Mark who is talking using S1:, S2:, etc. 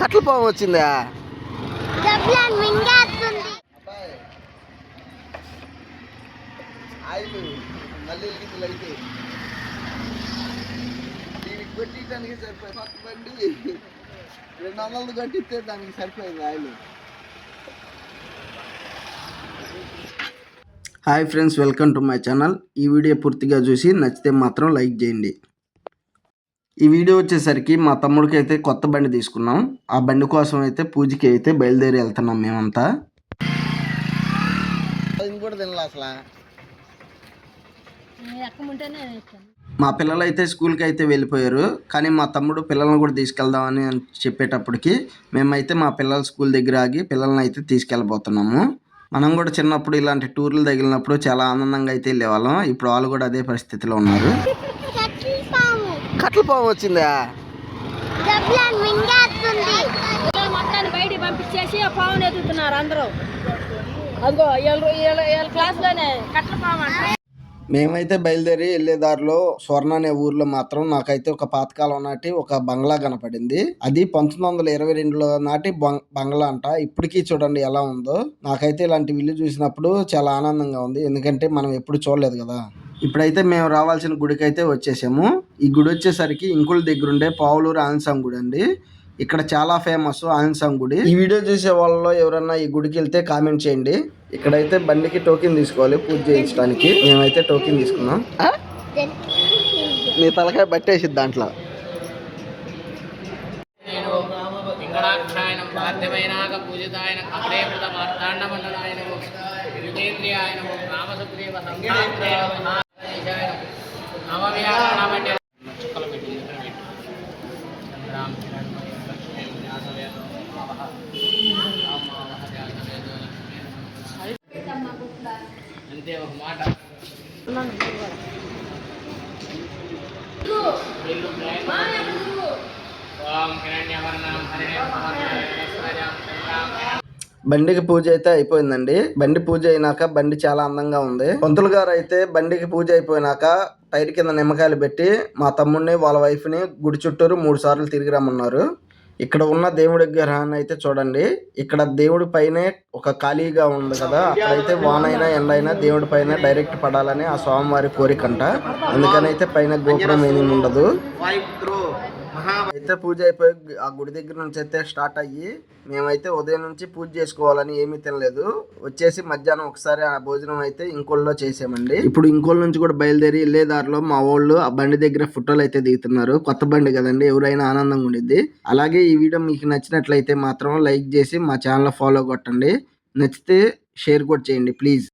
S1: కట్ల పాము వచ్చిందా?
S2: డబ్బులను మింగేస్తుంది.
S1: ఆయిల్ మళ్ళీ వెలిగింది అయితే. దీనికి కొట్టించడానికి సరిపోయింది. కొత్త బండి. రెండు వందలు కొట్టిస్తే దానికి సరిపోయింది oil. Hi friends welcome to my channel. ఈ వీడియో పూర్తిగా చూసి నచ్చితే మాత్రం లైక్ చేయండి. ఈ వీడియో వచ్చేసరికి మా తమ్ముడికి అయితే కొత్త బండి తీసుకున్నాం. ఆ బండి కోసం అయితే పూజకి అయితే బయలుదేరి వెళ్తున్నాం మేమంతా. మా పిల్లలు అయితే స్కూల్కి అయితే వెళ్ళిపోయారు. కానీ మా తమ్ముడు పిల్లల్ని కూడా తీసుకెళ్దామని అని చెప్పేటప్పటికి మేమైతే మా పిల్లల స్కూల్ దగ్గర ఆగి పిల్లల్ని అయితే తీసుకెళ్ళబోతున్నాము. మనం కూడా చిన్నప్పుడు ఇలాంటి టూర్లు తగిలినప్పుడు చాలా ఆనందంగా అయితే వెళ్ళేవాళ్ళం. ఇప్పుడు వాళ్ళు కూడా అదే పరిస్థితిలో ఉన్నారు.
S2: కట్ల పాము
S1: వచ్చిందా?
S3: మొత్తాన్ని బయటికి పంపించేసి ఆ పావును ఎదుగుతున్నారు అందరూ. అదిగో వీళ్ళ వీళ్ళ వీళ్ళ క్లాస్లోనే కట్ల పాము అంట
S1: మేమైతే బయలుదేరి వెళ్ళే దారిలో స్వర్ణ అనే ఊర్లో మాత్రం నాకైతే ఒక పాతకాలం నాటి ఒక బంగ్లా కనపడింది. అది పంతొమ్మిది వందల ఇరవై రెండులో నాటి బంగ్లా అంట. ఇప్పటికీ చూడండి ఎలా ఉందో. నాకైతే ఇలాంటి ఇల్లు చూసినప్పుడు చాలా ఆనందంగా ఉంది. ఎందుకంటే మనం ఎప్పుడు చూడలేదు కదా. ఇప్పుడైతే మేము రావాల్సిన గుడికి అయితే వచ్చేసాము. ఈ గుడి వచ్చేసరికి ఇంకుల దగ్గర ఉండే పావులూరు ఆంజనేయ గుడి అండి. ఇక్కడ చాలా ఫేమస్ ఆంజనేయ గుడి. ఈ వీడియో చూసే వాళ్ళలో ఎవరన్నా ఈ గుడికి వెళ్తే కామెంట్ చేయండి. ఇక్కడైతే బండికి టోకెన్ తీసుకోవాలి పూజ చేయించడానికి. మేమైతే టోకెన్ తీసుకున్నాం. నీ తలకాయ పట్టేసిద్ది దాంట్లో.
S4: పింగళాక్షాయనం పూజితాయన రామసుగ్రీవ చుక్కలు పెట్టి ఇక్కడ పెట్టి సంగ్రామ అంతే ఒక మాట వీళ్ళు ఓం హిరణ్యవర్ణం హరిణ్యం
S1: బండికి పూజ అయితే అయిపోయిందండి. బండి పూజ అయినాక బండి చాలా అందంగా ఉంది. పంతులు గారు అయితే బండికి పూజ అయిపోయినాక టైర్ కింద నిమ్మకాయలు పెట్టి మా తమ్ముడిని వాళ్ళ వైఫ్ని గుడి చుట్టూరు మూడు సార్లు తిరిగి రమ్మన్నారు. ఇక్కడ ఉన్న దేవుడి విగ్రహాన్ని అయితే చూడండి. ఇక్కడ దేవుడి పైనే ఒక ఖాళీగా ఉంది కదా. అక్కడైతే వానైనా ఎండైనా దేవుడి పైన డైరెక్ట్ పడాలని ఆ స్వామివారి కోరికంట. అందుకని అయితే పైన గోపురం ఏమీ ఉండదు. అయితే పూజ అయిపోయి ఆ గుడి దగ్గర నుంచి అయితే స్టార్ట్ అయ్యి మేమైతే ఉదయం నుంచి పూజ చేసుకోవాలని ఏమీ తినలేదు. వచ్చేసి మధ్యాహ్నం ఒకసారి ఆ భోజనం అయితే ఇంకోళ్ళలో చేసామండి. ఇప్పుడు ఇంకోళ్ళ నుంచి కూడా బయలుదేరి వెళ్ళే దారిలో మా వాళ్ళు ఆ బండి దగ్గర ఫోటోలు అయితే దిగుతున్నారు. కొత్త బండి కదండి ఎవరైనా ఆనందంగా ఉండిద్ది. అలాగే ఈ వీడియో మీకు నచ్చినట్లయితే మాత్రం లైక్ చేసి మా ఛానల్ ఫాలో కొట్టండి. నచ్చితే షేర్ కూడా చేయండి ప్లీజ్.